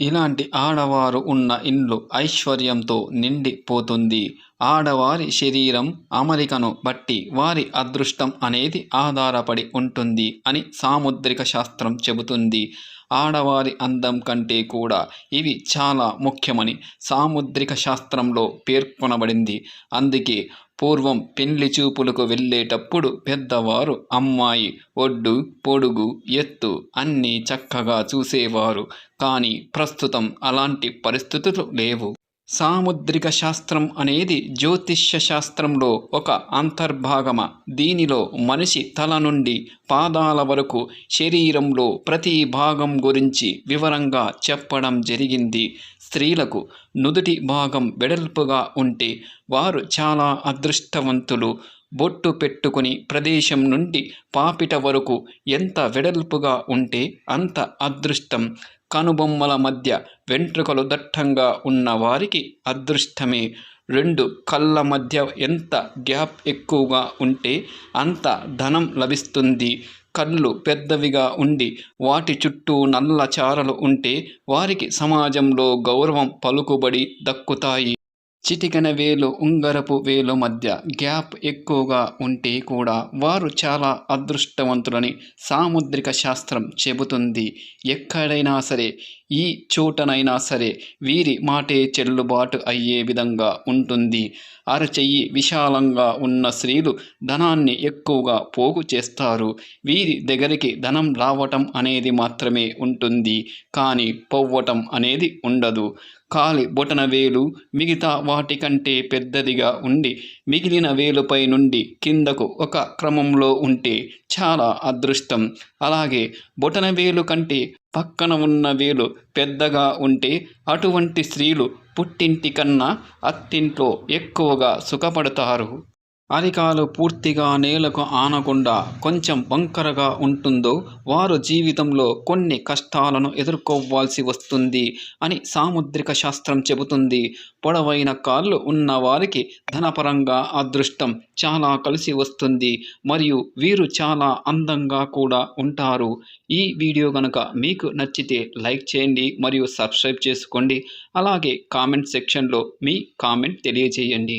ఇలాంటి ఆడవారు ఉన్న ఇండ్లు ఐశ్వర్యంతో నిండిపోతుంది. ఆడవారి శరీరం అమరికను బట్టి వారి అదృష్టం అనేది ఆధారపడి ఉంటుంది అని సాముద్రిక శాస్త్రం చెబుతుంది. ఆడవారి అందం కంటే కూడా ఇవి చాలా ముఖ్యమని సాముద్రిక శాస్త్రంలో పేర్కొనబడింది. అందుకే పూర్వం పెండ్లి చూపులకు వెళ్ళేటప్పుడు పెద్దవారు అమ్మాయి ఒడ్డు పొడుగు ఎత్తు అన్నీ చక్కగా చూసేవారు. కానీ ప్రస్తుతం అలాంటి పరిస్థితులు లేవు. సాముద్రిక శాస్త్రం అనేది జ్యోతిష్య శాస్త్రంలో ఒక అంతర్భాగమ? దీనిలో మనిషి తల నుండి పాదాల వరకు శరీరంలో ప్రతి భాగం గురించి వివరంగా చెప్పడం జరిగింది. స్త్రీలకు నుదుటి భాగం వెడల్పుగా ఉంటే వారు చాలా అదృష్టవంతులు. బొట్టు పెట్టుకుని ప్రదేశం నుండి పాపిట వరకు ఎంత వెడల్పుగా ఉంటే అంత అదృష్టం. కనుబొమ్మల మధ్య వెంట్రుకలు దట్టంగా ఉన్న వారికి అదృష్టమే. రెండు కళ్ళ మధ్య ఎంత గ్యాప్ ఎక్కువగా ఉంటే అంత ధనం లభిస్తుంది. కళ్ళు పెద్దవిగా ఉండి వాటి చుట్టూ నల్ల చారలు ఉంటే వారికి సమాజంలో గౌరవం పలుకుబడి దక్కుతాయి. చిటికెన వేలు ఉంగరపు వేలు మధ్య గ్యాప్ ఎక్కువగా ఉంటే కూడా వారు చాలా అదృష్టవంతులని సాముద్రిక శాస్త్రం చెబుతుంది. ఎక్కడైనా సరే ఈ చోటనైనా సరే వీరి మాటే చెల్లుబాటు అయ్యే విధంగా ఉంటుంది. అరచెయ్యి విశాలంగా ఉన్న స్త్రీలు ధనాన్ని ఎక్కువగా పోగు చేస్తారు. వీరి దగ్గరికి ధనం రావటం అనేది మాత్రమే ఉంటుంది. కానీ పొవ్వటం అనేది ఉండదు. కాలి బొటన వేలు మిగతా వాటికంటే పెద్దదిగా ఉండి మిగిలిన వేలుపై నుండి కిందకు ఒక క్రమంలో ఉంటే చాలా అదృష్టం. అలాగే బొటన వేలు కంటే పక్కన ఉన్న వేలు పెద్దగా ఉంటే అటువంటి స్త్రీలు పుట్టింటి కన్నా అత్తింట్లో ఎక్కువగా సుఖపడతారు. అరికాలు పూర్తిగా నేలకు ఆనకుండా కొంచెం వంకరగా ఉంటుందో వారు జీవితంలో కొన్ని కష్టాలను ఎదుర్కోవాల్సి వస్తుంది అని సాముద్రిక శాస్త్రం చెబుతుంది. పొడవైన కాళ్ళు ఉన్న వారికి ధనపరంగా అదృష్టం చాలా కలిసి వస్తుంది మరియు వీరు చాలా అందంగా కూడా ఉంటారు. ఈ వీడియో కనుక మీకు నచ్చితే లైక్ చేయండి మరియు సబ్స్క్రైబ్ చేసుకోండి. అలాగే కామెంట్ సెక్షన్లో మీ కామెంట్ తెలియజేయండి.